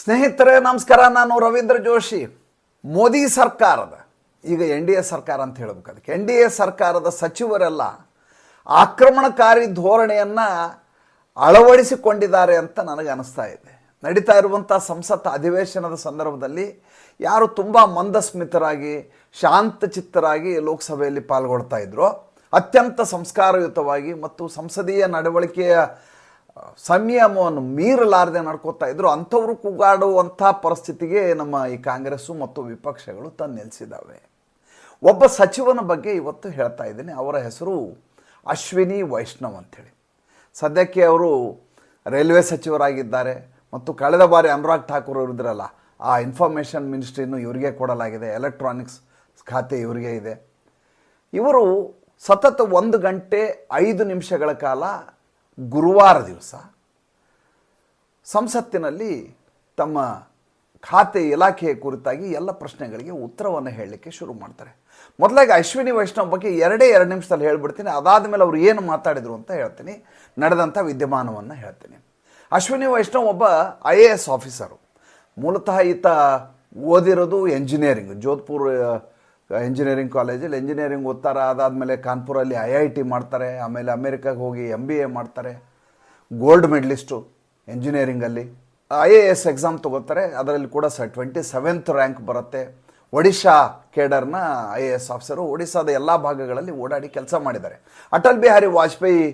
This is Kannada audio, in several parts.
ಸ್ನೇಹಿತರೆ, ನಮಸ್ಕಾರ. ನಾನು ರವೀಂದ್ರ ಜೋಶಿ. ಮೋದಿ ಸರ್ಕಾರದ, ಈಗ ಎನ್ ಡಿ ಎ ಸರ್ಕಾರ ಅಂತ ಹೇಳ್ಬೇಕು ಅದಕ್ಕೆ. ಎನ್ ಡಿ ಎ ಸರ್ಕಾರದ ಸಚಿವರೆಲ್ಲ ಆಕ್ರಮಣಕಾರಿ ಧೋರಣೆಯನ್ನು ಅಳವಡಿಸಿಕೊಂಡಿದ್ದಾರೆ ಅಂತ ನನಗೆ ಅನಿಸ್ತಾ ಇದೆ. ನಡೀತಾ ಇರುವಂಥ ಸಂಸತ್ ಅಧಿವೇಶನದ ಸಂದರ್ಭದಲ್ಲಿ ಯಾರು ತುಂಬ ಮಂದಸ್ಮಿತರಾಗಿ ಶಾಂತಚಿತ್ತರಾಗಿ ಲೋಕಸಭೆಯಲ್ಲಿ ಪಾಲ್ಗೊಳ್ತಾ ಇದ್ರು. ಅತ್ಯಂತ ಸಂಸ್ಕಾರಯುತವಾಗಿ ಮತ್ತು ಸಂಸದೀಯ ನಡವಳಿಕೆಯ ಸಂಯಮವನ್ನು ಮೀರಲಾರದೆ ನಡ್ಕೋತಾ ಇದ್ರು, ಅಂಥವ್ರು ಕೂಗಾಡುವಂಥ ಪರಿಸ್ಥಿತಿಗೆ ನಮ್ಮ ಈ ಕಾಂಗ್ರೆಸ್ಸು ಮತ್ತು ವಿಪಕ್ಷಗಳು ತಂದು ನಿಲ್ಲಿಸಿದ್ದಾವೆ ಒಬ್ಬ ಸಚಿವನ ಬಗ್ಗೆ ಇವತ್ತು ಹೇಳ್ತಾ ಇದ್ದೀನಿ. ಅವರ ಹೆಸರು ಅಶ್ವಿನಿ ವೈಷ್ಣವ್ ಅಂಥೇಳಿ. ಸದ್ಯಕ್ಕೆ ಅವರು ರೈಲ್ವೆ ಸಚಿವರಾಗಿದ್ದಾರೆ ಮತ್ತು ಕಳೆದ ಬಾರಿ ಅನುರಾಗ್ ಠಾಕೂರ್ ಇದ್ರಲ್ಲ, ಆ ಇನ್ಫಾರ್ಮೇಷನ್ ಮಿನಿಸ್ಟ್ರಿನೂ ಇವರಿಗೆ ಕೊಡಲಾಗಿದೆ, ಎಲೆಕ್ಟ್ರಾನಿಕ್ಸ್ ಖಾತೆ ಇವರಿಗೆ ಇದೆ. ಇವರು ಸತತ ಒಂದು ಗಂಟೆ ಐದು ನಿಮಿಷಗಳ ಕಾಲ ಗುರುವಾರ ದಿವಸ ಸಂಸತ್ತಿನಲ್ಲಿ ತಮ್ಮ ಖಾತೆ ಇಲಾಖೆಯ ಕುರಿತಾಗಿ ಎಲ್ಲ ಪ್ರಶ್ನೆಗಳಿಗೆ ಉತ್ತರವನ್ನು ಹೇಳಲಿಕ್ಕೆ ಶುರು ಮಾಡ್ತಾರೆ. ಮೊದಲಾಗಿ ಅಶ್ವಿನಿ ವೈಷ್ಣವ್ ಬಗ್ಗೆ ಎರಡೇ ಎರಡು ನಿಮಿಷದಲ್ಲಿ ಹೇಳ್ಬಿಡ್ತೀನಿ. ಅದಾದ ಮೇಲೆ ಅವರು ಏನು ಮಾತಾಡಿದರು ಅಂತ ಹೇಳ್ತೀನಿ. ನಡೆದಂಥ ವಿದ್ಯಮಾನವನ್ನು ಹೇಳ್ತೀನಿ. ಅಶ್ವಿನಿ ವೈಷ್ಣವ್ ಒಬ್ಬ ಐ ಎ ಎಸ್ ಆಫೀಸರು. ಮೂಲತಃ ಈತ ಓದಿರೋದು ಎಂಜಿನಿಯರಿಂಗ್ ಜೋಧ್ಪುರ್ ಇಂಜಿನಿಯರಿಂಗ್ ಕಾಲೇಜಲ್ಲಿ ಇಂಜಿನಿಯರಿಂಗ್ ಓದ್ತಾರೆ ಅದಾದಮೇಲೆ ಕಾನ್ಪುರಲ್ಲಿ ಐ ಐ ಟಿ ಮಾಡ್ತಾರೆ, ಆಮೇಲೆ ಅಮೇರಿಕಾಗೆ ಹೋಗಿ ಎಂ ಬಿ ಎ ಮಾಡ್ತಾರೆ. ಗೋಲ್ಡ್ ಮೆಡ್ಲಿಸ್ಟು ಇಂಜಿನಿಯರಿಂಗಲ್ಲಿ ಐ ಎ ಎಸ್ ಎಕ್ಸಾಮ್ ತೊಗೋತಾರೆ, ಅದರಲ್ಲಿ ಕೂಡ ಸ ಟ್ವೆಂಟಿ ಸೆವೆಂತ್ ರ್ಯಾಂಕ್ ಬರುತ್ತೆ ಒಡಿಶಾ ಕೇಡರ್ನ ಐ ಎ ಎಸ್ ಆಫೀಸರು ಒಡಿಶಾದ ಎಲ್ಲ ಭಾಗಗಳಲ್ಲಿ ಓಡಾಡಿ ಕೆಲಸ ಮಾಡಿದ್ದಾರೆ. ಅಟಲ್ ಬಿಹಾರಿ ವಾಜಪೇಯಿ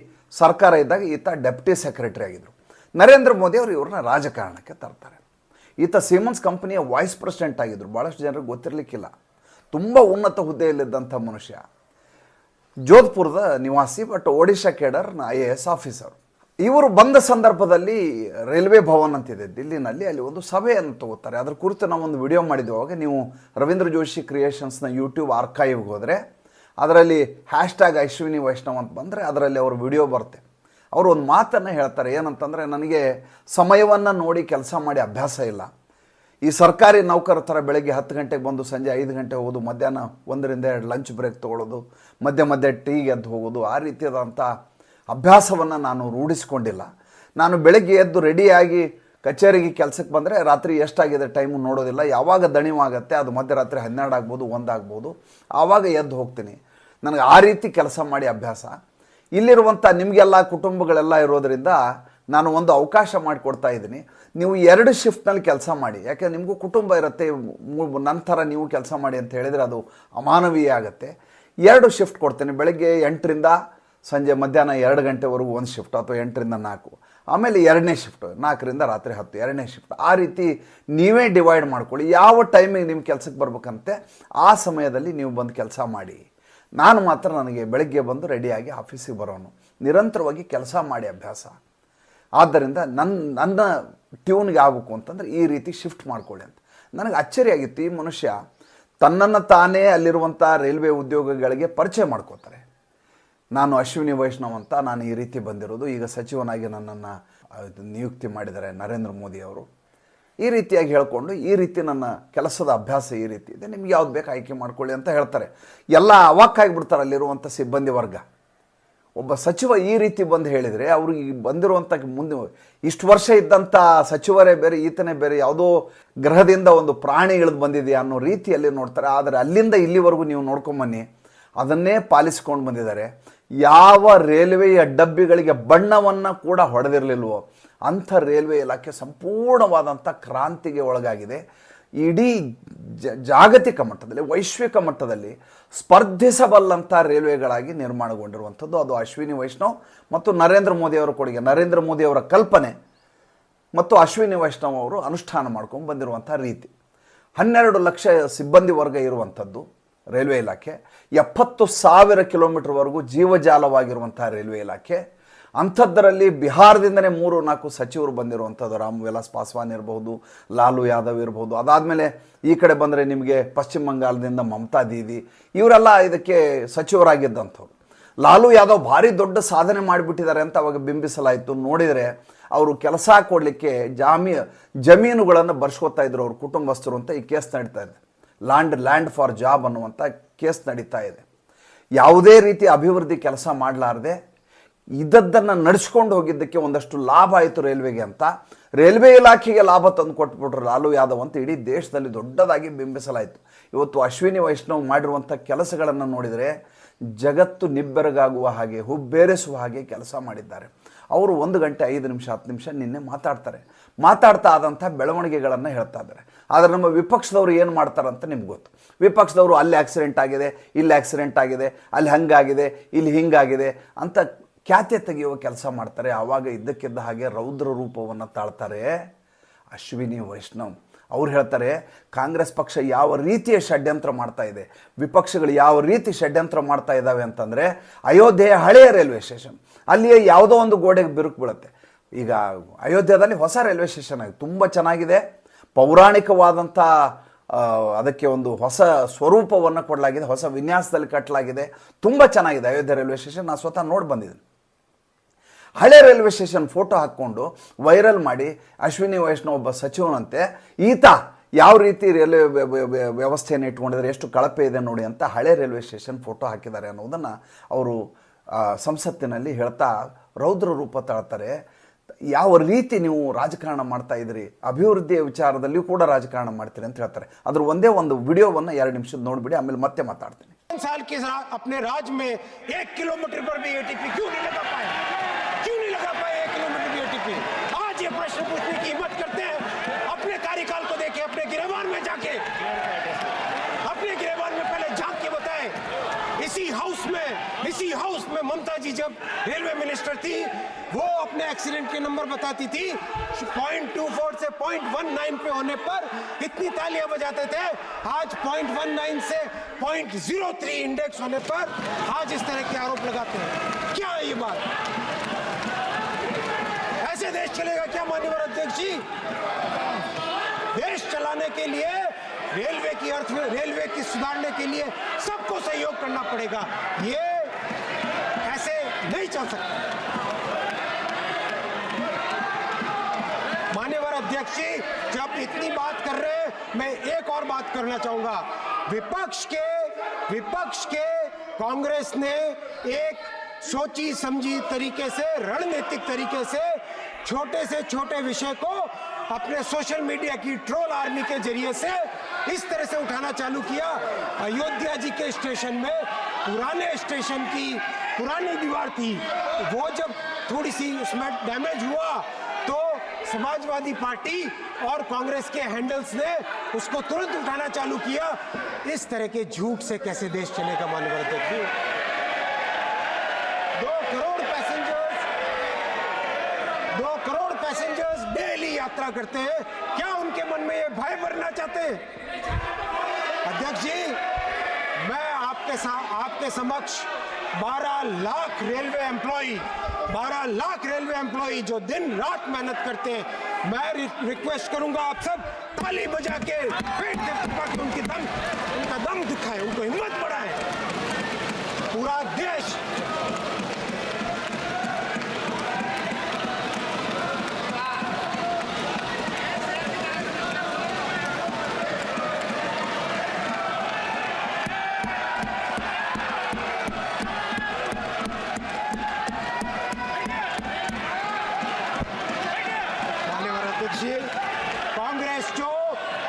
ಸರ್ಕಾರ ಇದ್ದಾಗ ಈತ ಡೆಪ್ಟಿ ಸೆಕ್ರೆಟರಿ ಆಗಿದ್ದರು ನರೇಂದ್ರ ಮೋದಿ ಅವರು ಇವ್ರನ್ನ ರಾಜಕಾರಣಕ್ಕೆ ತರ್ತಾರೆ. ಈತ ಸಿಮನ್ಸ್ ಕಂಪನಿಯ ವೈಸ್ ಪ್ರೆಸಿಡೆಂಟ್ ಆಗಿದ್ದರು ಭಾಳಷ್ಟು ಜನರಿಗೆ ಗೊತ್ತಿರಲಿಕ್ಕಿಲ್ಲ. ತುಂಬ ಉನ್ನತ ಹುದ್ದೆಯಲ್ಲಿದ್ದಂಥ ಮನುಷ್ಯ. ಜೋಧ್ಪುರದ ನಿವಾಸಿ ಬಟ್ ಒಡಿಶಾ ಕೇಡರ್ನ ಐ ಎ ಎಸ್ ಆಫೀಸರ್. ಇವರು ಬಂದ ಸಂದರ್ಭದಲ್ಲಿ ರೈಲ್ವೆ ಭವನ್ ಅಂತಿದೆ ದಿಲ್ಲಿನಲ್ಲಿ ಅಲ್ಲಿ ಒಂದು ಸಭೆಯನ್ನು ತಗೋತಾರೆ. ಅದ್ರ ಕುರಿತು ನಾವು ಒಂದು ವಿಡಿಯೋ ಮಾಡಿದವಾಗ ನೀವು ರವೀಂದ್ರ ಜೋಶಿ ಕ್ರಿಯೇಷನ್ಸ್ನ ಯೂಟ್ಯೂಬ್ ಆರ್ಕೈವ್ಗೆ ಹೋದರೆ, ಅದರಲ್ಲಿ ಹ್ಯಾಶ್ ಟ್ಯಾಗ್ ಅಶ್ವಿನಿ ವೈಷ್ಣವ್ ಅಂತ ಬಂದರೆ ಅದರಲ್ಲಿ ಅವ್ರ ವಿಡಿಯೋ ಬರುತ್ತೆ. ಅವರು ಒಂದು ಮಾತನ್ನು ಹೇಳ್ತಾರೆ. ಏನಂತಂದರೆ, ನನಗೆ ಸಮಯವನ್ನು ನೋಡಿ ಕೆಲಸ ಮಾಡಿ ಅಭ್ಯಾಸ ಇಲ್ಲ. ಈ ಸರ್ಕಾರಿ ನೌಕರ ಥರ ಬೆಳಗ್ಗೆ ಹತ್ತು ಗಂಟೆಗೆ ಬಂದು ಸಂಜೆ ಐದು ಗಂಟೆ ಹೋಗೋದು, ಮಧ್ಯಾಹ್ನ ಒಂದರಿಂದ ಎರಡು ಲಂಚ್ ಬ್ರೇಕ್ ತೊಗೊಳ್ಳೋದು, ಮಧ್ಯೆ ಮಧ್ಯೆ ಟೀಗೆ ಎದ್ದು ಹೋಗೋದು, ಆ ರೀತಿಯಾದಂಥ ಅಭ್ಯಾಸವನ್ನು ನಾನು ರೂಢಿಸಿಕೊಂಡಿಲ್ಲ. ನಾನು ಬೆಳಗ್ಗೆ ಎದ್ದು ರೆಡಿಯಾಗಿ ಕಚೇರಿಗೆ ಕೆಲಸಕ್ಕೆ ಬಂದರೆ ರಾತ್ರಿ ಎಷ್ಟಾಗಿದೆ ಟೈಮು ನೋಡೋದಿಲ್ಲ. ಯಾವಾಗ ದಣಿವಾಗತ್ತೆ ಅದು ಮಧ್ಯರಾತ್ರಿ ಹನ್ನೆರಡು ಆಗ್ಬೋದು ಒಂದಾಗ್ಬೋದು ಆವಾಗ ಎದ್ದು ಹೋಗ್ತೀನಿ. ನನಗೆ ಆ ರೀತಿ ಕೆಲಸ ಮಾಡಿ ಅಭ್ಯಾಸ. ಇಲ್ಲಿರುವಂಥ ನಿಮಗೆಲ್ಲ, ಕುಟುಂಬಗಳೆಲ್ಲ ಇರೋದರಿಂದ ನಾನು ಒಂದು ಅವಕಾಶ ಮಾಡಿಕೊಡ್ತಾ ಇದ್ದೀನಿ. ನೀವು ಎರಡು ಶಿಫ್ಟ್ನಲ್ಲಿ ಕೆಲಸ ಮಾಡಿ. ಯಾಕೆ ನಿಮಗೂ ಕುಟುಂಬ ಇರುತ್ತೆ ಥರ ನೀವು ಕೆಲಸ ಮಾಡಿ ಅಂತ ಹೇಳಿದರೆ ಅದು ಅಮಾನವೀಯ ಆಗುತ್ತೆ. ಎರಡು ಶಿಫ್ಟ್ ಕೊಡ್ತೇನೆ. ಬೆಳಗ್ಗೆ ಎಂಟರಿಂದ ಸಂಜೆ ಮಧ್ಯಾಹ್ನ ಎರಡು ಗಂಟೆವರೆಗೂ ಒಂದು ಶಿಫ್ಟ್ ಅಥವಾ ಎಂಟರಿಂದ ನಾಲ್ಕು. ಆಮೇಲೆ ಎರಡನೇ ಶಿಫ್ಟ್ ನಾಲ್ಕರಿಂದ ರಾತ್ರಿ ಹತ್ತು, ಎರಡನೇ ಶಿಫ್ಟ್ ಆ ರೀತಿ ನೀವೇ ಡಿವೈಡ್ ಮಾಡ್ಕೊಳ್ಳಿ. ಯಾವ ಟೈಮಿಗೆ ನಿಮ್ಮ ಕೆಲಸಕ್ಕೆ ಬರ್ಬೇಕಂತೆ, ಆ ಸಮಯದಲ್ಲಿ ನೀವು ಬಂದು ಕೆಲಸ ಮಾಡಿ. ನಾನು ಮಾತ್ರ ನನಗೆ ಬೆಳಗ್ಗೆ ಬಂದು ರೆಡಿಯಾಗಿ ಆಫೀಸಿಗೆ ಬರೋನು. ನಿರಂತರವಾಗಿ ಕೆಲಸ ಮಾಡಿ ಅಭ್ಯಾಸ. ಆದ್ದರಿಂದ ನನ್ನ ನನ್ನ ಟ್ಯೂನ್ಗೆ ಆಗಬೇಕು ಅಂತಂದ್ರೆ ಈ ರೀತಿ ಶಿಫ್ಟ್ ಮಾಡಿಕೊಳ್ಳಿ ಅಂತ. ನನಗೆ ಅಚ್ಚರಿಯಾಗಿತ್ತು ಈ ಮನುಷ್ಯ ತನ್ನನ್ನು ತಾನೇ ಅಲ್ಲಿರುವಂಥ ರೈಲ್ವೆ ಉದ್ಯೋಗಗಳಿಗೆ ಪರಿಚಯ ಮಾಡ್ಕೋತಾರೆ. ನಾನು ಅಶ್ವಿನಿ ವೈಷ್ಣವ್ ಅಂತ ನಾನು ಈ ರೀತಿ ಬಂದಿರೋದು. ಈಗ ಸಚಿವನಾಗಿ ನನ್ನನ್ನು ನಿಯುಕ್ತಿ ಮಾಡಿದ್ದಾರೆ ನರೇಂದ್ರ ಮೋದಿ ಅವರು. ಈ ರೀತಿಯಾಗಿ ಹೇಳ್ಕೊಂಡು ಈ ರೀತಿ ನನ್ನ ಕೆಲಸದ ಅಭ್ಯಾಸ ಈ ರೀತಿ ಇದೆ. ನಿಮ್ಗೆ ಯಾವ್ದು ಬೇಕು ಆಯ್ಕೆ ಮಾಡ್ಕೊಳ್ಳಿ ಅಂತ ಹೇಳ್ತಾರೆ. ಎಲ್ಲ ಅವಾಕ್ಕಾಗಿಬಿಡ್ತಾರೆ ಅಲ್ಲಿರುವಂಥ ಸಿಬ್ಬಂದಿ ವರ್ಗ. ಒಬ್ಬ ಸಚಿವ ಈ ರೀತಿ ಬಂದು ಹೇಳಿದರೆ ಅವ್ರಿಗೆ ಬಂದಿರುವಂಥ ಮುಂದೆ ಇಷ್ಟು ವರ್ಷ ಇದ್ದಂಥ ಸಚಿವರೇ ಬೇರೆ, ಈತನೇ ಬೇರೆ, ಯಾವುದೋ ಗ್ರಹದಿಂದ ಒಂದು ಪ್ರಾಣಿ ಇಳಿದು ಬಂದಿದೆಯಾ ಅನ್ನೋ ರೀತಿಯಲ್ಲಿ ನೋಡ್ತಾರೆ. ಆದರೆ ಅಲ್ಲಿಂದ ಇಲ್ಲಿವರೆಗೂ ನೀವು ನೋಡ್ಕೊಂಬನ್ನಿ ಅದನ್ನೇ ಪಾಲಿಸಿಕೊಂಡು ಬಂದಿದ್ದಾರೆ. ಯಾವ ರೈಲ್ವೆಯ ಡಬ್ಬಿಗಳಿಗೆ ಬಣ್ಣವನ್ನು ಕೂಡ ಹೊಡೆದಿರಲಿಲ್ವೋ, ಅಂಥ ರೈಲ್ವೆ ಇಲಾಖೆ ಸಂಪೂರ್ಣವಾದಂಥ ಕ್ರಾಂತಿಗೆ ಒಳಗಾಗಿದೆ. ಇಡೀ ಜಾಗತಿಕ ಮಟ್ಟದಲ್ಲಿ, ವೈಶ್ವಿಕ ಮಟ್ಟದಲ್ಲಿ ಸ್ಪರ್ಧಿಸಬಲ್ಲಂಥ ರೈಲ್ವೆಗಳಾಗಿ ನಿರ್ಮಾಣಗೊಂಡಿರುವಂಥದ್ದು ಅದು ಅಶ್ವಿನಿ ವೈಷ್ಣವ್ ಮತ್ತು ನರೇಂದ್ರ ಮೋದಿ ಅವರ ಕೊಡುಗೆ. ನರೇಂದ್ರ ಮೋದಿ ಅವರ ಕಲ್ಪನೆ ಮತ್ತು ಅಶ್ವಿನಿ ವೈಷ್ಣವ್ ಅವರು ಅನುಷ್ಠಾನ ಮಾಡ್ಕೊಂಡು ಬಂದಿರುವಂಥ ರೀತಿ. ಹನ್ನೆರಡು ಲಕ್ಷ ಸಿಬ್ಬಂದಿ ವರ್ಗ ಇರುವಂಥದ್ದು ರೈಲ್ವೆ ಇಲಾಖೆ. ಎಪ್ಪತ್ತು ಸಾವಿರ ಕಿಲೋಮೀಟರ್ವರೆಗೂ ಜೀವಜಾಲವಾಗಿರುವಂಥ ರೈಲ್ವೆ ಇಲಾಖೆ. ಅಂಥದ್ದರಲ್ಲಿ ಬಿಹಾರದಿಂದನೇ ಮೂರು ನಾಲ್ಕು ಸಚಿವರು ಬಂದಿರುವಂಥದ್ದು. ರಾಮ್ ವಿಲಾಸ್ ಪಾಸ್ವಾನ್ ಇರಬಹುದು, ಲಾಲು ಯಾದವ್ ಇರಬಹುದು. ಅದಾದಮೇಲೆ ಈ ಕಡೆ ಬಂದರೆ ನಿಮಗೆ ಪಶ್ಚಿಮ ಬಂಗಾಳದಿಂದ ಮಮತಾ ದೀದಿ. ಇವರೆಲ್ಲ ಇದಕ್ಕೆ ಸಚಿವರಾಗಿದ್ದಂಥವ್ರು. ಲಾಲು ಯಾದವ್ ಭಾರಿ ದೊಡ್ಡ ಸಾಧನೆ ಮಾಡಿಬಿಟ್ಟಿದ್ದಾರೆ ಅಂತ ಅವಾಗ ಬಿಂಬಿಸಲಾಯಿತು. ನೋಡಿದರೆ ಅವರು ಕೆಲಸ ಕೊಡಲಿಕ್ಕೆ ಜಾಮಿ, ಜಮೀನುಗಳನ್ನು ಬರ್ಸ್ಕೊತಾ ಇದ್ರು ಅವ್ರ ಕುಟುಂಬಸ್ಥರು ಅಂತ ಈ ಕೇಸ್ ನಡೀತಾ ಇದೆ. ಲ್ಯಾಂಡ್ ಲ್ಯಾಂಡ್ ಫಾರ್ ಜಾಬ್ ಅನ್ನುವಂಥ ಕೇಸ್ ನಡೀತಾ ಇದೆ. ಯಾವುದೇ ರೀತಿ ಅಭಿವೃದ್ಧಿ ಕೆಲಸ ಮಾಡಲಾರ್ದೆ ಇದ್ದದ್ದನ್ನು ನಡೆಸ್ಕೊಂಡು ಹೋಗಿದ್ದಕ್ಕೆ ಒಂದಷ್ಟು ಲಾಭ ಆಯಿತು ರೈಲ್ವೆಗೆ ಅಂತ. ರೈಲ್ವೆ ಇಲಾಖೆಗೆ ಲಾಭ ತಂದು ಕೊಟ್ಬಿಟ್ರು ಲಾಲು ಯಾದವ್ ಅಂತ ಇಡೀ ದೇಶದಲ್ಲಿ ದೊಡ್ಡದಾಗಿ ಬಿಂಬಿಸಲಾಯಿತು. ಇವತ್ತು ಅಶ್ವಿನಿ ವೈಷ್ಣವ್ ಮಾಡಿರುವಂಥ ಕೆಲಸಗಳನ್ನು ನೋಡಿದರೆ ಜಗತ್ತು ನಿಬ್ಬೆರಗಾಗುವ ಹಾಗೆ, ಹುಬ್ಬೇರಿಸುವ ಹಾಗೆ ಕೆಲಸ ಮಾಡಿದ್ದಾರೆ. ಅವರು ಒಂದು ಗಂಟೆ ಐದು ನಿಮಿಷ, ಹತ್ತು ನಿಮಿಷ ನಿನ್ನೆ ಮಾತಾಡ್ತಾರೆ. ಮಾತಾಡ್ತಾ ಆದಂಥ ಬೆಳವಣಿಗೆಗಳನ್ನು ಹೇಳ್ತಾ ಇದ್ದಾರೆ. ಆದರೆ ನಮ್ಮ ವಿಪಕ್ಷದವರು ಏನು ಮಾಡ್ತಾರಂತ ನಿಮ್ಗೆ ಗೊತ್ತು. ವಿಪಕ್ಷದವರು ಅಲ್ಲಿ ಆಕ್ಸಿಡೆಂಟ್ ಆಗಿದೆ, ಇಲ್ಲಿ ಆಕ್ಸಿಡೆಂಟ್ ಆಗಿದೆ, ಅಲ್ಲಿ ಹಂಗಾಗಿದೆ, ಇಲ್ಲಿ ಹಿಂಗಾಗಿದೆ ಅಂತ ಖ್ಯಾತೆ ತೆಗೆಯುವ ಕೆಲಸ ಮಾಡ್ತಾರೆ. ಆವಾಗ ಇದ್ದಕ್ಕಿದ್ದ ಹಾಗೆ ರೌದ್ರ ರೂಪವನ್ನು ತಾಳ್ತಾರೆ. ಅಶ್ವಿನಿ, ವೈಷ್ಣವ್ ಅವ್ರು ಹೇಳ್ತಾರೆ, ಕಾಂಗ್ರೆಸ್ ಪಕ್ಷ ಯಾವ ರೀತಿಯ ಷಡ್ಯಂತ್ರ ಮಾಡ್ತಾ ಇದೆ, ವಿಪಕ್ಷಗಳು ಯಾವ ರೀತಿ ಷಡ್ಯಂತ್ರ ಮಾಡ್ತಾ ಇದ್ದಾವೆ ಅಂತಂದರೆ ಅಯೋಧ್ಯೆಯ ಹಳೆಯ ರೈಲ್ವೆ ಸ್ಟೇಷನ್. ಅಲ್ಲಿಯೇ ಯಾವುದೋ ಒಂದು ಗೋಡೆಗೆ ಬಿರುಕು ಬೀಳುತ್ತೆ. ಈಗ ಅಯೋಧ್ಯೆಯಲ್ಲಿ ಹೊಸ ರೈಲ್ವೆ ಸ್ಟೇಷನ್ ಆಗಿದೆ. ತುಂಬ ಚೆನ್ನಾಗಿದೆ. ಪೌರಾಣಿಕವಾದಂಥ ಅದಕ್ಕೆ ಒಂದು ಹೊಸ ಸ್ವರೂಪವನ್ನು ಕೊಡಲಾಗಿದೆ, ಹೊಸ ವಿನ್ಯಾಸದಲ್ಲಿ ಕಟ್ಟಲಾಗಿದೆ. ತುಂಬ ಚೆನ್ನಾಗಿದೆ ಅಯೋಧ್ಯೆ ರೈಲ್ವೆ ಸ್ಟೇಷನ್. ನಾನು ಸ್ವತಃ ನೋಡಿ ಬಂದಿದ್ದೀನಿ. ಹಳೆ ರೈಲ್ವೆ ಸ್ಟೇಷನ್ ಫೋಟೋ ಹಾಕ್ಕೊಂಡು ವೈರಲ್ ಮಾಡಿ ಅಶ್ವಿನಿ ವೈಷ್ಣವ್ ಒಬ್ಬ ಸಚಿವನಂತೆ, ಈತ ಯಾವ ರೀತಿ ರೈಲ್ವೆ ವ್ಯ- ವ್ಯ- ವ್ಯ- ವ್ಯವಸ್ಥೆಯನ್ನು ಇಟ್ಕೊಂಡಿದ್ದಾರೆ, ಎಷ್ಟು ಕಳಪೆ ಇದೆ ನೋಡಿ ಅಂತ ಹಳೆ ರೈಲ್ವೆ ಸ್ಟೇಷನ್ ಫೋಟೋ ಹಾಕಿದ್ದಾರೆ ಅನ್ನೋದನ್ನು ಅವರು ಸಂಸತ್ತಿನಲ್ಲಿ ಹೇಳ್ತಾ ರೌದ್ರ ರೂಪ ತಾಳ್ತಾರೆ. ಯಾವ ರೀತಿ ನೀವು ರಾಜಕಾರಣ ಮಾಡ್ತಾ ಇದ್ರಿ ಅಭಿವೃದ್ಧಿಯ ವಿಚಾರದಲ್ಲಿಯೂ ಕೂಡ ರಾಜಕಾರಣ ಮಾಡ್ತೀರಿ ಅಂತ ಹೇಳ್ತಾರೆ. ಅದ್ರ ಒಂದೇ ಒಂದು ವಿಡಿಯೋವನ್ನು ಎರಡು ನಿಮಿಷದ ನೋಡಿಬಿಡಿ, ಆಮೇಲೆ ಮತ್ತೆ ಮಾತಾಡ್ತೀನಿ. प्रश्न पूछने की हिम्मत करते हैं। अपने कार्यकाल को देखे, अपने गिरबान में जाके अपने गिरबान में पहले झाँक के बताए। इसी हाउस में, इसी हाउस में ममता जी जब रेलवे मिनिस्टर थी, वो अपने एक्सीडेंट के नंबर बताती थी। पॉइंट टू फोर से पॉइंट वन नाइन पे होने पर इतनी तालियाँ बजाते थे। आज पॉइंट वन नाइन से पॉइंट ज़ीरो थ्री इंडेक्स होने पर आज इस तरह के आरोप लगाते हैं। क्या है ये बात? चलेगा क्या मान्यवर अध्यक्ष जी? देश चलाने के लिए, रेलवे की अर्थ रेलवे की सुधारने के लिए सबको सहयोग करना पड़ेगा। ये ऐसे नहीं चल सकता। मान्यवर अध्यक्ष जी, जब इतनी बात कर रहे मैं एक और बात करना चाहूँगा। विपक्ष के विपक्ष के कांग्रेस ने एक सोची समझी तरीके से, रणनीतिक तरीके से छोटे से छोटे विषय को अपने सोशल मीडिया की ट्रोल आर्मी के ज़रिए से इस तरह से उठाना चालू किया। अयोध्या जी के स्टेशन में पुराने स्टेशन की पुरानी दीवार थी। वो जब थोड़ी सी उसमें डैमेज हुआ तो समाजवादी पार्टी और कांग्रेस के हैंडल्स ने उसको तुरंत उठाना चालू किया। इस तरह के झूठ से कैसे देश चलेगा, मानव अध्यक्ष जी? दो करोड़ पैसेंजर्स दो करोड़ पैसेंजर्स डेली यात्रा करते हैं। क्या उनके मन में ये भय भरना चाहते हैं? अध्यक्ष जी, मैं आपके साथ आपके समक्ष 12 lakh railway employee 12 lakh railway employee जो दिन रात मेहनत करते हैं, मैं रि- रिक्वेस्ट करूँगा आप सब ताली बजा के उनकी दम, उनका दम दिखाए, उनको हिम्मत बढ़ाए। पूरा देश अध्यक्ष जी, कांग्रेस जो,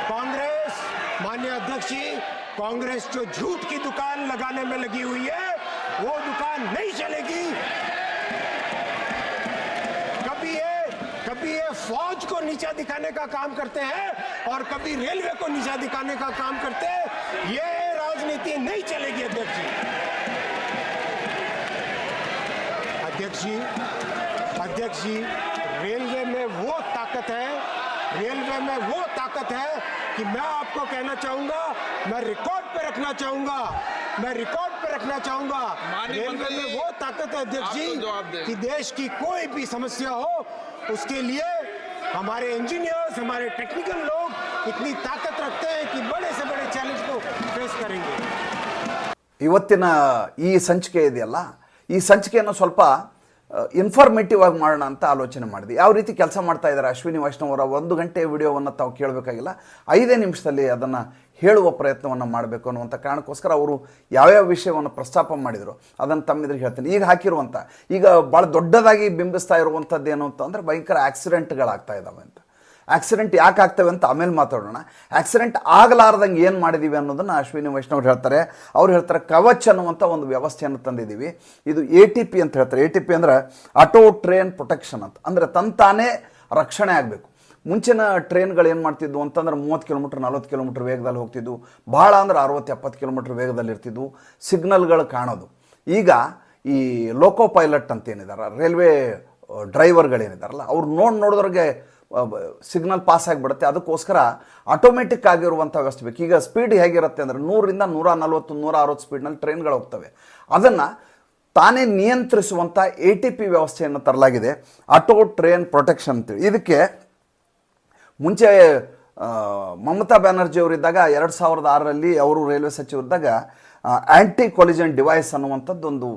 कांग्रेस मान्य अध्यक्ष जी, कांग्रेस जो झूठ की दुकान लगाने में लगी हुई है, वो दुकान नहीं चलेगी। कभी ये कभी ये फौज को नीचा दिखाने का काम करते हैं और कभी रेलवे को नीचा दिखाने का काम करते हैं, ये राजनीति नहीं चलेगी अध्यक्ष जी। अध्यक्ष जी अध्यक्ष जी, रेलवे में वो ताकत है रेलवे में वो ताकत है कि मैं आपको कहना चाहूंगा मैं रिकॉर्ड पे रखना चाहूंगा मैं रिकॉर्ड पे रखना चाहूंगा माननीय रेलवे मंत्री में जी, वो ताकत है अध्यक्ष आपको जी जवाब दें। कि देश की कोई भी समस्या हो उसके लिए हमारे इंजीनियर्स हमारे टेक्निकल लोग इतनी ताकत रखते हैं कि बड़े से बड़े चैलेंज को फेस करेंगे ಇವತ್ತಿನ ಈ ಸಂಚಿಕೆ ಇದೆಯಲ್ಲ ಈ ಸಂಚಿಕೆಯನ್ನು ಸ್ವಲ್ಪ ಇನ್ಫಾರ್ಮೇಟಿವ್ ಆಗಿ ಮಾಡೋಣ ಅಂತ ಆಲೋಚನೆ ಮಾಡಿದೆ ಯಾವ ರೀತಿ ಕೆಲಸ ಮಾಡ್ತಾ ಇದ್ದಾರೆ ಅಶ್ವಿನಿ ವೈಷ್ಣವ್ ಅವರ ಒಂದು ಗಂಟೆ ವಿಡಿಯೋವನ್ನು ತಾವು ಕೇಳಬೇಕಾಗಿಲ್ಲ. ಐದೇ ನಿಮಿಷದಲ್ಲಿ ಅದನ್ನು ಹೇಳುವ ಪ್ರಯತ್ನವನ್ನು ಮಾಡಬೇಕು ಅನ್ನುವಂಥ ಕಾರಣಕ್ಕೋಸ್ಕರ ಅವರು ಯಾವ್ಯಾವ ವಿಷಯವನ್ನು ಪ್ರಸ್ತಾಪ ಮಾಡಿದರು ಅದನ್ನು ತಮ್ಮಿದ್ರಿಗೆ ಹೇಳ್ತೀನಿ. ಈಗ ಹಾಕಿರುವಂಥ ಈಗ ಭಾಳ ದೊಡ್ಡದಾಗಿ ಬಿಂಬಿಸ್ತಾ ಇರುವಂಥದ್ದು ಏನು ಅಂತಂದರೆ ಭಯಂಕರ ಆಕ್ಸಿಡೆಂಟ್ಗಳಾಗ್ತಾ ಇದ್ದಾವೆ ಅಂತ. ಆಕ್ಸಿಡೆಂಟ್ ಯಾಕೆ ಆಗ್ತವೆ ಅಂತ ಆಮೇಲೆ ಮಾತಾಡೋಣ. ಆಕ್ಸಿಡೆಂಟ್ ಆಗಲಾರ್ದಂಗೆ ಏನು ಮಾಡಿದ್ದೀವಿ ಅನ್ನೋದನ್ನು ಅಶ್ವಿನಿ ವೈಷ್ಣವ್ರು ಹೇಳ್ತಾರೆ. ಅವ್ರು ಹೇಳ್ತಾರೆ ಕವಚ್ ಅನ್ನುವಂಥ ಒಂದು ವ್ಯವಸ್ಥೆಯನ್ನು ತಂದಿದ್ದೀವಿ ಇದು ಎ ಟಿ ಪಿ ಅಂತ ಹೇಳ್ತಾರೆ. ಎ ಟಿ ಪಿ ಅಂದರೆ ಆಟೋ ಟ್ರೈನ್ ಪ್ರೊಟೆಕ್ಷನ್ ಅಂತ. ಅಂದರೆ ತಂತಾನೇ ರಕ್ಷಣೆ ಆಗಬೇಕು. ಮುಂಚಿನ ಟ್ರೈನ್ಗಳು ಏನು ಮಾಡ್ತಿದ್ವು ಅಂತಂದ್ರೆ ಮೂವತ್ತು ಕಿಲೋಮೀಟ್ರ್, ನಲ್ವತ್ತು ಕಿಲೋಮೀಟ್ರ್ ವೇಗದಲ್ಲಿ ಹೋಗ್ತಿದ್ವು. ಭಾಳ ಅಂದ್ರೆ ಅರವತ್ತು, ಎಪ್ಪತ್ತು ಕಿಲೋಮೀಟ್ರ್ ವೇಗದಲ್ಲಿ ಇರ್ತಿದ್ವು. ಸಿಗ್ನಲ್ಗಳು ಕಾಣೋದು. ಈಗ ಈ ಲೋಕೋ ಪೈಲಟ್ ಅಂತ ಏನಿದ್ದಾರೆ ರೈಲ್ವೆ, ಡ್ರೈವರ್ಗಳೇನಿದಾರಲ್ಲ, ಅವ್ರು ನೋಡಿ ನೋಡಿದ್ರಿಗೆ ಸಿಗ್ನಲ್ ಪಾಸ್ ಆಗಿಬಿಡುತ್ತೆ. ಅದಕ್ಕೋಸ್ಕರ ಆಟೋಮೆಟಿಕ್ ಆಗಿರುವಂಥ ವ್ಯವಸ್ಥೆ ಬೇಕು. ಈಗ ಸ್ಪೀಡ್ ಹೇಗಿರುತ್ತೆ ಅಂದರೆ ನೂರರಿಂದ ನೂರ ನಲ್ವತ್ತು ನೂರ ಅರವತ್ತು ಸ್ಪೀಡ್ನಲ್ಲಿ ಟ್ರೈನ್ಗಳು ಹೋಗ್ತವೆ. ಅದನ್ನು ತಾನೇ ನಿಯಂತ್ರಿಸುವಂಥ ಎ ಟಿ ಪಿ ವ್ಯವಸ್ಥೆಯನ್ನು ತರಲಾಗಿದೆ. ಆಟೋ ಟ್ರೈನ್ ಪ್ರೊಟೆಕ್ಷನ್ ಅಂತೇಳಿ ಇದಕ್ಕೆ ಮುಂಚೆ ಮಮತಾ ಬ್ಯಾನರ್ಜಿ ಅವರಿದ್ದಾಗ ಎರಡು ಸಾವಿರದ ಆರರಲ್ಲಿ ಅವರು ರೈಲ್ವೆ ಸಚಿವರಿದ್ದಾಗ ಆ್ಯಂಟಿ ಕೊಲಿಜನ್ ಡಿವೈಸ್ ಅನ್ನುವಂಥದ್ದೊಂದು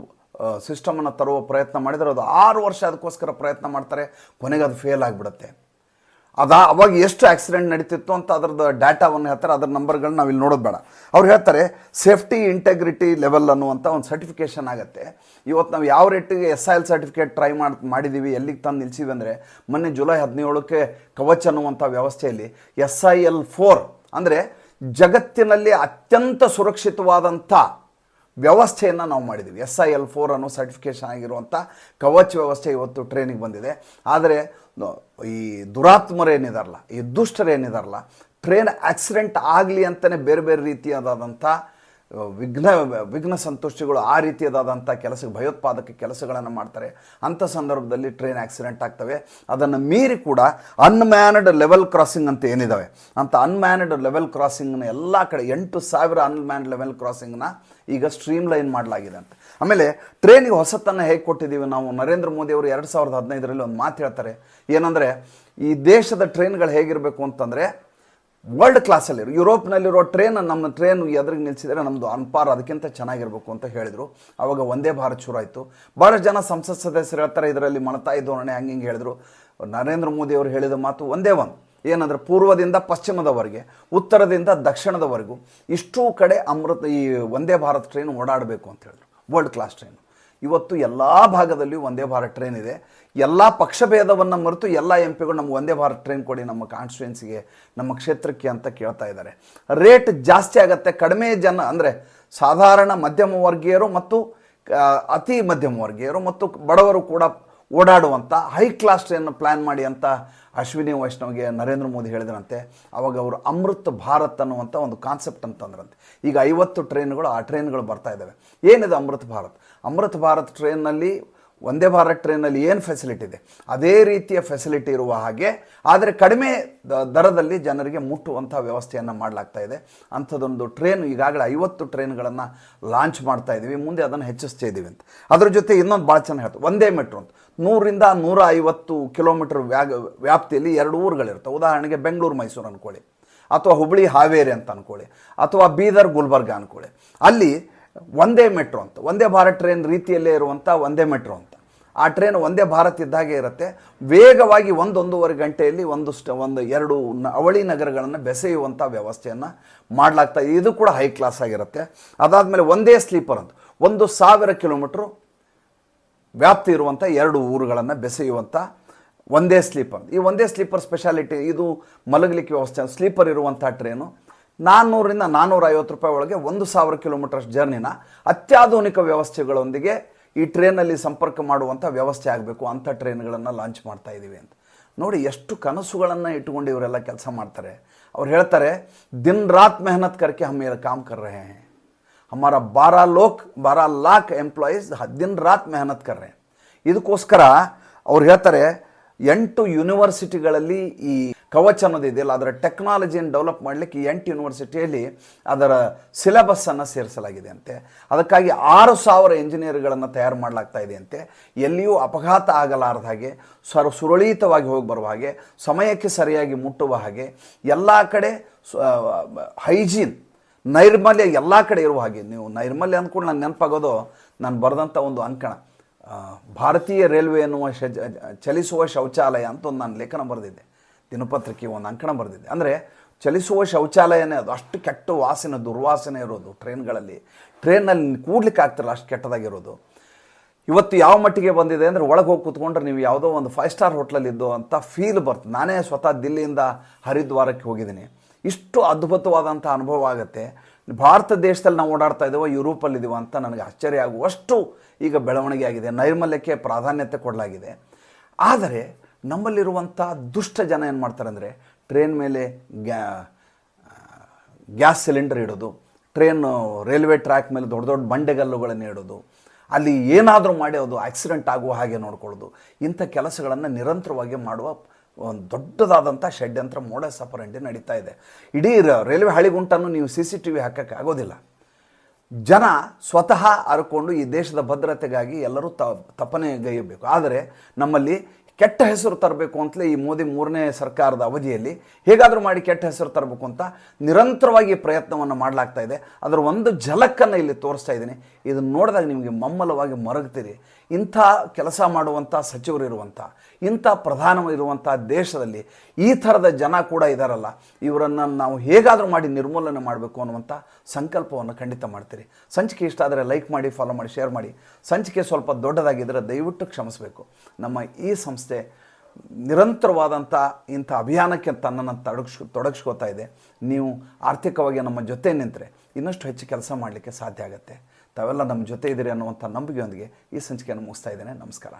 ಸಿಸ್ಟಮನ್ನು ತರುವ ಪ್ರಯತ್ನ ಮಾಡಿದರೆ. ಅದು ಆರು ವರ್ಷ ಅದಕ್ಕೋಸ್ಕರ ಪ್ರಯತ್ನ ಮಾಡ್ತಾರೆ. ಕೊನೆಗೆ ಅದು ಫೇಲ್ ಆಗಿಬಿಡುತ್ತೆ. ಅದಾ, ಅವಾಗ ಎಷ್ಟು ಆಕ್ಸಿಡೆಂಟ್ ನಡೀತಿತ್ತು ಅಂತ ಅದ್ರದ್ದು ಡಾಟಾವನ್ನು ಹೇಳ್ತಾರೆ, ಅದ್ರ ನಂಬರ್ಗಳನ್ನ ನಾವು ಇಲ್ಲಿ ನೋಡೋದು ಬೇಡ. ಅವ್ರು ಹೇಳ್ತಾರೆ ಸೇಫ್ಟಿ ಇಂಟೆಗ್ರಿಟಿ ಲೆವೆಲ್ ಅನ್ನುವಂಥ ಒಂದು ಸರ್ಟಿಫಿಕೇಷನ್ ಆಗುತ್ತೆ. ಇವತ್ತು ನಾವು ಯಾವ ರೇಟಿಗೆ S I L certificate try ಮಾಡಿ ಮಾಡಿದ್ದೀವಿ ಎಲ್ಲಿಗೆ ತಂದು ನಿಲ್ಸಿವಿ ಅಂದರೆ, ಮೊನ್ನೆ ಜುಲೈ ಹದಿನೇಳಕ್ಕೆ ಕವಚ್ ಅನ್ನುವಂಥ ವ್ಯವಸ್ಥೆಯಲ್ಲಿ ಎಸ್ ಐ ಎಲ್ ಫೋರ್ ಅಂದರೆ ಜಗತ್ತಿನಲ್ಲಿ ಅತ್ಯಂತ ಸುರಕ್ಷಿತವಾದಂಥ ವ್ಯವಸ್ಥೆಯನ್ನು ನಾವು ಮಾಡಿದ್ದೀವಿ ಎಸ್ ಐ ಎಲ್ ಫೋರ್ ಅನ್ನೋ ಸರ್ಟಿಫಿಕೇಷನ್ ಆಗಿರುವಂಥ ಕವಚ ವ್ಯವಸ್ಥೆ ಇವತ್ತು ಟ್ರೈನಿಗೆ ಬಂದಿದೆ. ಆದರೆ ಈ ದುರಾತ್ಮರೇನಿದಾರಲ್ಲ ಈ ದುಷ್ಟರೇನಿದಾರಲ್ಲ ಟ್ರೈನ್ ಆಕ್ಸಿಡೆಂಟ್ ಆಗಲಿ ಅಂತಲೇ ಬೇರೆ ಬೇರೆ ರೀತಿಯಾದಂಥ ವಿಘ್ನ ವಿಘ್ನ ಸಂತುಷ್ಟಿಗಳು ಆ ರೀತಿಯಾದಂಥ ಕೆಲಸ, ಭಯೋತ್ಪಾದಕ ಕೆಲಸಗಳನ್ನು ಮಾಡ್ತಾರೆ. ಅಂಥ ಸಂದರ್ಭದಲ್ಲಿ ಟ್ರೈನ್ ಆಕ್ಸಿಡೆಂಟ್ ಆಗ್ತವೆ. ಅದನ್ನು ಮೀರಿ ಕೂಡ ಅನ್ಮ್ಯಾನಡ್ ಲೆವೆಲ್ ಕ್ರಾಸಿಂಗ್ ಅಂತ ಏನಿದ್ದಾವೆ ಅಂತ ಅನ್ಮ್ಯಾನಡ್ ಲೆವೆಲ್ ಕ್ರಾಸಿಂಗ್ನ ಎಲ್ಲ ಕಡೆ, ಎಂಟು ಸಾವಿರ ಅನ್ಮ್ಯಾನ್ಡ್ ಲೆವೆಲ್ ಕ್ರಾಸಿಂಗ್ನ ಈಗ ಸ್ಟ್ರೀಮ್ ಲೈನ್ ಮಾಡಲಾಗಿದೆ ಅಂತ. ಆಮೇಲೆ ಟ್ರೈನಿಗೆ ಹೊಸತನ್ನು ಹೇಗೆ ಕೊಟ್ಟಿದ್ದೀವಿ ನಾವು? ನರೇಂದ್ರ ಮೋದಿ ಅವರು ಎರಡು ಸಾವಿರದ ಹದಿನೈದರಲ್ಲಿ ಒಂದು ಮಾತು ಹೇಳ್ತಾರೆ. ಏನಂದರೆ, ಈ ದೇಶದ ಟ್ರೈನ್ಗಳು ಹೇಗಿರಬೇಕು ಅಂತಂದರೆ ವರ್ಲ್ಡ್ ಕ್ಲಾಸಲ್ಲಿರೋ ಯುರೋಪ್ನಲ್ಲಿರೋ ಟ್ರೈನ್ ನಮ್ಮ ಟ್ರೈನ್ ಎದುರಿಗೆ ನಿಲ್ಲಿಸಿದರೆ ನಮ್ಮದು ಅನ್ಪಾರ್ ಅದಕ್ಕಿಂತ ಚೆನ್ನಾಗಿರಬೇಕು ಅಂತ ಹೇಳಿದರು. ಆವಾಗ ಒಂದೇ ಭಾರತ್ ಆಯಿತು. ಭಾಳ ಜನ ಸಂಸತ್ ಸದಸ್ಯರು ಹೇಳ್ತಾರೆ, ಇದರಲ್ಲಿ ಮಣತಾಯಿ ಧೋರಣೆ ಹಂಗೆ ಹಿಂಗೆ ಹೇಳಿದರು. ನರೇಂದ್ರ ಮೋದಿ ಅವರು ಹೇಳಿದ ಮಾತು ಒಂದೇ ಒಂದು. ಏನಂದ್ರೆ ಪೂರ್ವದಿಂದ ಪಶ್ಚಿಮದವರೆಗೆ, ಉತ್ತರದಿಂದ ದಕ್ಷಿಣದವರೆಗೂ ಇಷ್ಟೂ ಕಡೆ ಅಮೃತ, ಈ ಒಂದೇ ಭಾರತ್ ಟ್ರೈನ್ ಓಡಾಡಬೇಕು ಅಂತ ಹೇಳಿದ್ರು. ವರ್ಲ್ಡ್ ಕ್ಲಾಸ್ ಟ್ರೈನ್ ಇವತ್ತು ಎಲ್ಲ ಭಾಗದಲ್ಲಿಯೂ ಒಂದೇ ಭಾರತ್ ಟ್ರೈನ್ ಇದೆ. ಎಲ್ಲ ಪಕ್ಷಭೇದವನ್ನು ಮರೆತು ಎಲ್ಲ ಎಂ ಪಿಗಳು ನಮ್ಗೆ ಒಂದೇ ಭಾರತ್ ಟ್ರೈನ್ ಕೊಡಿ, ನಮ್ಮ ಕಾನ್ಸ್ಟಿಟ್ಯೂನ್ಸಿಗೆ ನಮ್ಮ ಕ್ಷೇತ್ರಕ್ಕೆ ಅಂತ ಕೇಳ್ತಾ ಇದ್ದಾರೆ. ರೇಟ್ ಜಾಸ್ತಿ ಆಗುತ್ತೆ. ಕಡಿಮೆ ಜನ, ಅಂದರೆ ಸಾಧಾರಣ ಮಧ್ಯಮ ವರ್ಗೀಯರು ಮತ್ತು ಅತಿ ಮಧ್ಯಮ ವರ್ಗೀಯರು ಮತ್ತು ಬಡವರು ಕೂಡ ಓಡಾಡುವಂಥ ಹೈ ಕ್ಲಾಸ್ ಟ್ರೈನ್ ಪ್ಲ್ಯಾನ್ ಮಾಡಿ ಅಂತ ಅಶ್ವಿನಿ ವೈಷ್ಣವ್ಗೆ ನರೇಂದ್ರ ಮೋದಿ ಹೇಳಿದ್ರಂತೆ. ಅವಾಗ ಅವರು ಅಮೃತ್ ಭಾರತ್ ಅನ್ನುವಂಥ ಒಂದು ಕಾನ್ಸೆಪ್ಟ್ ಅಂತಂದ್ರಂತೆ ಈಗ ಐವತ್ತು ಟ್ರೈನ್ಗಳು ಆ ಟ್ರೈನ್ಗಳು ಬರ್ತಾ ಇದ್ದಾವೆ. ಏನಿದೆ ಅಮೃತ್ ಭಾರತ್? ಅಮೃತ್ ಭಾರತ್ ಟ್ರೈನ್ನಲ್ಲಿ ಒಂದೇ ಭಾರತ್ ಟ್ರೈನಲ್ಲಿ ಏನು ಫೆಸಿಲಿಟಿ ಇದೆ? ಅದೇ ರೀತಿಯ ಫೆಸಿಲಿಟಿ ಇರುವ ಹಾಗೆ, ಆದರೆ ಕಡಿಮೆ ದರದಲ್ಲಿ ಜನರಿಗೆ ಮುಟ್ಟುವಂಥ ವ್ಯವಸ್ಥೆಯನ್ನು ಮಾಡಲಾಗ್ತಾ ಇದೆ. ಅಂಥದ್ದೊಂದು ಟ್ರೈನ್ ಈಗಾಗಲೇ ಐವತ್ತು ಟ್ರೈನ್ಗಳನ್ನು ಲಾಂಚ್ ಮಾಡ್ತಾ ಇದ್ದೀವಿ ಮುಂದೆ ಅದನ್ನು ಹೆಚ್ಚಿಸ್ತಾ ಇದ್ದೀವಿ ಅಂತ. ಅದ್ರ ಜೊತೆ ಇನ್ನೊಂದು ಭಾಳ ಚೆನ್ನಾಗಿ ಹೇಳ್ತು ಒಂದೇ ಮೆಟ್ರೋ ಅಂತ. ನೂರಿಂದ ನೂರ ಐವತ್ತು ಕಿಲೋಮೀಟರ್ ವ್ಯಾಗ, ವ್ಯಾಪ್ತಿಯಲ್ಲಿ ಎರಡು ಊರುಗಳಿರ್ತವೆ. ಉದಾಹರಣೆಗೆ ಬೆಂಗಳೂರು, ಮೈಸೂರು ಅಂದ್ಕೊಳ್ಳಿ ಅಥವಾ ಹುಬ್ಳಿ, ಹಾವೇರಿ ಅಂತ ಅನ್ಕೊಳ್ಳಿ. ಅಥವಾ ಬೀದರ್, ಗುಲ್ಬರ್ಗ ಅನ್ಕೊಳ್ಳಿ. ಅಲ್ಲಿ ಒಂದೇ ಮೆಟ್ರೋ ಅಂತ. ಒಂದೇ ಭಾರತ್ ಟ್ರೈನ್ ರೀತಿಯಲ್ಲೇ ಇರುವಂಥ ಒಂದೇ ಮೆಟ್ರೋ ಅಂತ. ಆ ಟ್ರೈನ್ ಒಂದೇ ಭಾರತ್ ಇದ್ದಾಗೆ ಇರುತ್ತೆ. ವೇಗವಾಗಿ ಒಂದೊಂದೂವರೆ ಗಂಟೆಯಲ್ಲಿ ಒಂದು ಸ್ಟ, ಒಂದು ಎರಡು ಅವಳಿ ನಗರಗಳನ್ನು ಬೆಸೆಯುವಂಥ ವ್ಯವಸ್ಥೆಯನ್ನು ಮಾಡಲಾಗ್ತಾ, ಇದು ಕೂಡ ಹೈ ಕ್ಲಾಸ್ ಆಗಿರುತ್ತೆ. ಅದಾದಮೇಲೆ ಒಂದೇ ಸ್ಲೀಪರ್ ಅಂತ, ಒಂದು ಸಾವಿರ ಕಿಲೋಮೀಟ್ರು ವ್ಯಾಪ್ತಿ ಇರುವಂಥ ಎರಡು ಊರುಗಳನ್ನು ಬೆಸೆಯುವಂಥ ಒಂದೇ ಸ್ಲೀಪರ್ ಈ ಒಂದೇ ಸ್ಲೀಪರ್ ಸ್ಪೆಷಾಲಿಟಿ ಇದು ಮಲಗಲಿಕ್ಕೆ ವ್ಯವಸ್ಥೆ ಸ್ಲೀಪರ್ ಇರುವಂಥ ಟ್ರೈನು ನಾನ್ನೂರರಿಂದ ನಾನ್ನೂರ ಐವತ್ತು ರೂಪಾಯಿ ಒಳಗೆ ಒಂದು ಸಾವಿರ ಕಿಲೋಮೀಟರ್ ಜರ್ನಿನ ಅತ್ಯಾಧುನಿಕ ವ್ಯವಸ್ಥೆಗಳೊಂದಿಗೆ ಈ ಟ್ರೈನಲ್ಲಿ ಸಂಪರ್ಕ ಮಾಡುವಂಥ ವ್ಯವಸ್ಥೆ ಆಗಬೇಕು ಅಂಥ ಟ್ರೈನ್ಗಳನ್ನು ಲಾಂಚ್ ಮಾಡ್ತಾ ಇದ್ದೀವಿ ಅಂತ. ನೋಡಿ, ಎಷ್ಟು ಕನಸುಗಳನ್ನು ಇಟ್ಕೊಂಡು ಇವರೆಲ್ಲ ಕೆಲಸ ಮಾಡ್ತಾರೆ. ಅವ್ರು ಹೇಳ್ತಾರೆ, ದಿನ ರಾತ್ ಮೆಹನತ್ ಕರ್ಕೆ ಹಮ್ಮ ಕಾಮ್ ಕರ್ ರೇ ಹೇ. ಹಮಾರ ಬಾರ ಲೋಕ್, ಬಾರ ಲಾಕ್ ಎಂಪ್ಲಾಯೀಸ್ ದಿನ ರಾತ್ ಮೆಹನತ್ ಕರ್ ಇದಕ್ಕೋಸ್ಕರ ಅವ್ರು ಹೇಳ್ತಾರೆ, ಎಂಟು ಯೂನಿವರ್ಸಿಟಿಗಳಲ್ಲಿ ಈ ಕವಚ್ ಅನ್ನೋದಿದೆಯಲ್ಲ ಅದರ ಟೆಕ್ನಾಲಜಿಯನ್ನು ಡೆವಲಪ್ ಮಾಡಲಿಕ್ಕೆ ಎಂಟು ಯೂನಿವರ್ಸಿಟಿಯಲ್ಲಿ ಅದರ ಸಿಲೆಬಸ್ಸನ್ನು ಸೇರಿಸಲಾಗಿದೆ ಅಂತೆ ಅದಕ್ಕಾಗಿ ಆರು ಸಾವಿರ ಇಂಜಿನಿಯರ್ಗಳನ್ನು ತಯಾರು ಮಾಡಲಾಗ್ತಾ ಇದೆ ಅಂತೆ ಎಲ್ಲಿಯೂ ಅಪಘಾತ ಆಗಲಾರದ ಹಾಗೆ, ಸರ್ ಸುರಳಿತವಾಗಿ ಹೋಗಿ ಬರುವ ಹಾಗೆ, ಸಮಯಕ್ಕೆ ಸರಿಯಾಗಿ ಮುಟ್ಟುವ ಹಾಗೆ, ಎಲ್ಲ ಕಡೆ ಹೈಜೀನ್ ನೈರ್ಮಲ್ಯ ಎಲ್ಲ ಕಡೆ ಇರುವ ಹಾಗೆ. ನೀವು ನೈರ್ಮಲ್ಯ ಅಂದ್ಕೊಂಡು ನಾನು ನೆನಪಾಗೋದು, ನಾನು ಬರೆದಂಥ ಒಂದು ಅಂಕಣ. ಭಾರತೀಯ ರೈಲ್ವೆ ಎನ್ನುವ ಚಲಿಸುವ ಶೌಚಾಲಯ ಅಂತ ಒಂದು ನಾನು ಲೇಖನ ಬರೆದಿದ್ದೆ. ದಿನಪತ್ರಿಕೆ ಒಂದು ಅಂಕಣ ಬರೆದಿದೆ. ಅಂದರೆ ಚಲಿಸುವ ಶೌಚಾಲಯನೇ ಅದು. ಅಷ್ಟು ಕೆಟ್ಟ ವಾಸನೆ, ದುರ್ವಾಸನೆ ಇರೋದು ಟ್ರೈನ್ಗಳಲ್ಲಿ. ಟ್ರೈನಲ್ಲಿ ಕೂಡ್ಲಿಕ್ಕೆ ಆಗ್ತಿರಲ್ಲ ಅಷ್ಟು ಕೆಟ್ಟದಾಗಿರೋದು. ಇವತ್ತು ಯಾವ ಮಟ್ಟಿಗೆ ಬಂದಿದೆ ಅಂದರೆ ಒಳಗೆ ಹೋಗಿ ಕೂತ್ಕೊಂಡ್ರೆ ನೀವು ಯಾವುದೋ ಒಂದು ಫೈವ್ ಸ್ಟಾರ್ ಹೋಟ್ಲಲ್ಲಿದ್ದು ಅಂತ ಫೀಲ್ ಬರ್ತದೆ ನಾನೇ ಸ್ವತಃ ದಿಲ್ಲಿಯಿಂದ ಹರಿದ್ವಾರಕ್ಕೆ ಹೋಗಿದ್ದೀನಿ. ಇಷ್ಟು ಅದ್ಭುತವಾದಂಥ ಅನುಭವ ಆಗುತ್ತೆ. ಭಾರತ ದೇಶದಲ್ಲಿ ನಾವು ಓಡಾಡ್ತಾ ಇದ್ದೇವೆ, ಯುರೋಪಲ್ಲಿದ್ದೀವೋ ಅಂತ ನನಗೆ ಆಶ್ಚರ್ಯ ಆಗುವಷ್ಟು ಈಗ ಬೆಳವಣಿಗೆ ಆಗಿದೆ. ನೈರ್ಮಲ್ಯಕ್ಕೆ ಪ್ರಾಧಾನ್ಯತೆ ಕೊಡಲಾಗಿದೆ. ಆದರೆ ನಮ್ಮಲ್ಲಿರುವಂಥ ದುಷ್ಟ ಜನ ಏನು ಮಾಡ್ತಾರೆ ಅಂದರೆ ಟ್ರೈನ್ ಮೇಲೆ ಗ್ಯಾ ಗ್ಯಾಸ್ ಸಿಲಿಂಡರ್ ಇಡೋದು ಟ್ರೈನ್ ರೈಲ್ವೆ ಟ್ರ್ಯಾಕ್ ಮೇಲೆ ದೊಡ್ಡ ದೊಡ್ಡ ಬಂಡೆಗಲ್ಲುಗಳನ್ನು ಇಡೋದು, ಅಲ್ಲಿ ಏನಾದರೂ ಮಾಡಿ ಅದು ಆಕ್ಸಿಡೆಂಟ್ ಆಗುವ ಹಾಗೆ ನೋಡ್ಕೊಳ್ಳೋದು, ಇಂಥ ಕೆಲಸಗಳನ್ನು ನಿರಂತರವಾಗಿ ಮಾಡುವ ಒಂದು ದೊಡ್ಡದಾದಂಥ ಷಡ್ಯಂತ್ರ ಮೋಡ ಸಪರಂಡಿ ನಡೀತಾ ಇದೆ. ಇಡೀ ರೈಲ್ವೆ ಹಳಿಗುಂಟನ್ನು ನೀವು ಸಿ ಸಿ ಟಿ ವಿ ಹಾಕೋಕ್ಕೆ ಆಗೋದಿಲ್ಲ. ಜನ ಸ್ವತಃ ಅರ್ಕೊಂಡು ಈ ದೇಶದ ಭದ್ರತೆಗಾಗಿ ಎಲ್ಲರೂ ತಪ್ಪನೆ ಗೈಯಬೇಕು ಆದರೆ ನಮ್ಮಲ್ಲಿ ಕೆಟ್ಟ ಹೆಸರು ತರಬೇಕು ಅಂತಲೇ ಈ ಮೋದಿ ಮೂರನೇ ಸರ್ಕಾರದ ಅವಧಿಯಲ್ಲಿ ಹೇಗಾದರೂ ಮಾಡಿ ಕೆಟ್ಟ ಹೆಸರು ತರಬೇಕು ಅಂತ ನಿರಂತರವಾಗಿ ಪ್ರಯತ್ನವನ್ನು ಮಾಡಲಾಗ್ತಾ ಇದೆ. ಅದರ ಒಂದು ಝಲಕ್ಕನ್ನು ಇಲ್ಲಿ ತೋರಿಸ್ತಾ ಇದ್ದೀನಿ. ಇದನ್ನು ನೋಡಿದಾಗ ನಿಮಗೆ ಮಮ್ಮಲವಾಗಿ ಮರಗ್ತೀರಿ. ಇಂಥ ಕೆಲಸ ಮಾಡುವಂಥ ಸಚಿವರು ಇರುವಂಥ, ಇಂಥ ಪ್ರಧಾನ ಇರುವಂಥ ದೇಶದಲ್ಲಿ ಈ ಥರದ ಜನ ಕೂಡ ಇದ್ದಾರಲ್ಲ ಇವರನ್ನು ನಾವು ಹೇಗಾದರೂ ಮಾಡಿ ನಿರ್ಮೂಲನೆ ಮಾಡಬೇಕು ಅನ್ನುವಂಥ ಸಂಕಲ್ಪವನ್ನು ಖಂಡಿತ ಮಾಡ್ತೀರಿ. ಸಂಚಿಕೆ ಇಷ್ಟ ಆದರೆ ಲೈಕ್ ಮಾಡಿ, ಫಾಲೋ ಮಾಡಿ, ಶೇರ್ ಮಾಡಿ. ಸಂಚಿಕೆ ಸ್ವಲ್ಪ ದೊಡ್ಡದಾಗಿದ್ದರೆ ದಯವಿಟ್ಟು ಕ್ಷಮಿಸಬೇಕು. ನಮ್ಮ ಈ ಸಂಸ್ಥೆ ನಿರಂತರವಾದಂಥ ಇಂಥ ಅಭಿಯಾನಕ್ಕೆ ತನ್ನನ್ನು ತೊಡಗಿಸ್ ತೊಡಗಿಸ್ಕೋತಾ ಇದೆ. ನೀವು ಆರ್ಥಿಕವಾಗಿ ನಮ್ಮ ಜೊತೆ ನಿಂತರೆ ಇನ್ನಷ್ಟು ಹೆಚ್ಚು ಕೆಲಸ ಮಾಡಲಿಕ್ಕೆ ಸಾಧ್ಯ ಆಗುತ್ತೆ. ತಾವೆಲ್ಲ ನಮ್ಮ ಜೊತೆ ಇದ್ದೀರಿ ಅನ್ನುವಂಥ ನಂಬಿಕೆಯೊಂದಿಗೆ ಈ ಸಂಚಿಕೆಯನ್ನು ಮುಗಿಸ್ತಾ ಇದ್ದೇನೆ. ನಮಸ್ಕಾರ.